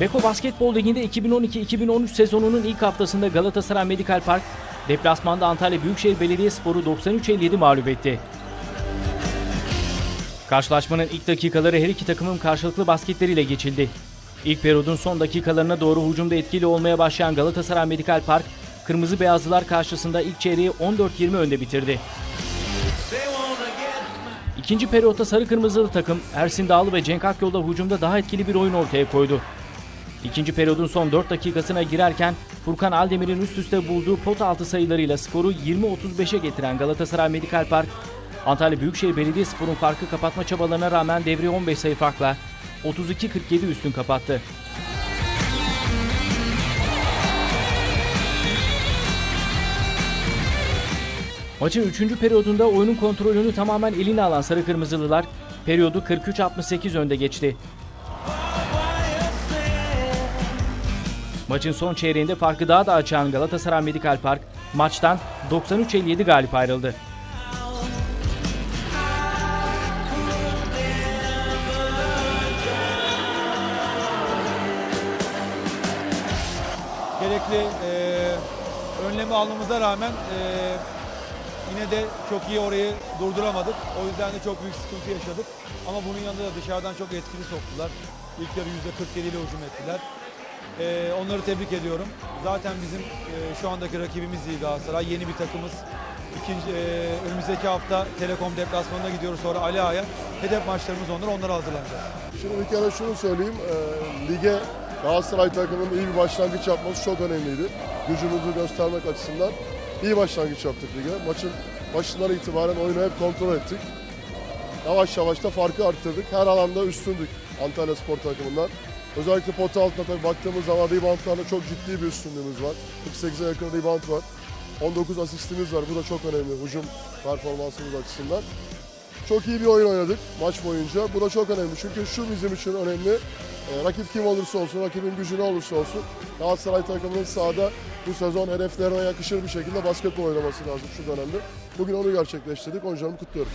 Beko Basketbol Ligi'nde 2012-2013 sezonunun ilk haftasında Galatasaray Medical Park deplasmanda Antalya Büyükşehir Belediyespor'u 93-57 mağlup etti. Karşılaşmanın ilk dakikaları her iki takımın karşılıklı basketleriyle geçildi. İlk periyodun son dakikalarına doğru hücumda etkili olmaya başlayan Galatasaray Medical Park, Kırmızı Beyazlılar karşısında ilk çeyreği 14-20 önde bitirdi. İkinci periyotta sarı kırmızılı takım Ersin Dağlı ve Cenk Akyol'da hücumda daha etkili bir oyun ortaya koydu. İkinci periyodun son 4 dakikasına girerken Furkan Aldemir'in üst üste bulduğu pot altı sayılarıyla skoru 20-35'e getiren Galatasaray Medikal Park, Antalya Büyükşehir Belediyespor'un farkı kapatma çabalarına rağmen devre 15 sayı farkla 32-47 üstün kapattı. Maçın 3. periyodunda oyunun kontrolünü tamamen eline alan Sarı Kırmızılılar periyodu 43-68 önde geçti. Maçın son çeyreğinde farkı daha da açan Galatasaray Medikal Park maçtan 93-57 galip ayrıldı. gerekli e, önlemi almamıza rağmen e, yine de çok iyi orayı durduramadık. O yüzden de çok büyük sıkıntı yaşadık. Ama bunun yanında da dışarıdan çok etkili soktular. İlk yarı %47 ile hücum ettiler. E, onları tebrik ediyorum. Zaten bizim e, şu andaki rakibimiz değil Galatasaray. Yeni bir takımız. İkinci, e, önümüzdeki hafta Telekom deplasmanına gidiyoruz sonra Ali Ağa'ya. Hedef maçlarımız onlar, onlara hazırlanacağız. Şimdi bir kere şunu söyleyeyim. e, lige Galatasaray takımının iyi bir başlangıç yapması çok önemliydi. Gücümüzü göstermek açısından iyi başlangıç yaptık lige. Maçın başından itibaren oyunu hep kontrol ettik. Yavaş yavaş da farkı arttırdık. Her alanda üstündük Antalya Spor takımından. Özellikle pota altına tabii baktığımız zaman reboundlarda çok ciddi bir üstünlüğümüz var. 48'e yakın rebound var. 19 asistimiz var. Bu da çok önemli hücum performansımız açısından. Çok iyi bir oyun oynadık maç boyunca. Bu da çok önemli çünkü şu bizim için önemli. Ee, rakip kim olursa olsun, rakibin gücü ne olursa olsun Galatasaray takımının sahada bu sezon hedeflerine yakışır bir şekilde basketbol oynaması lazım şu dönemde. Bugün onu gerçekleştirdik. Oyuncularımı kutluyorum.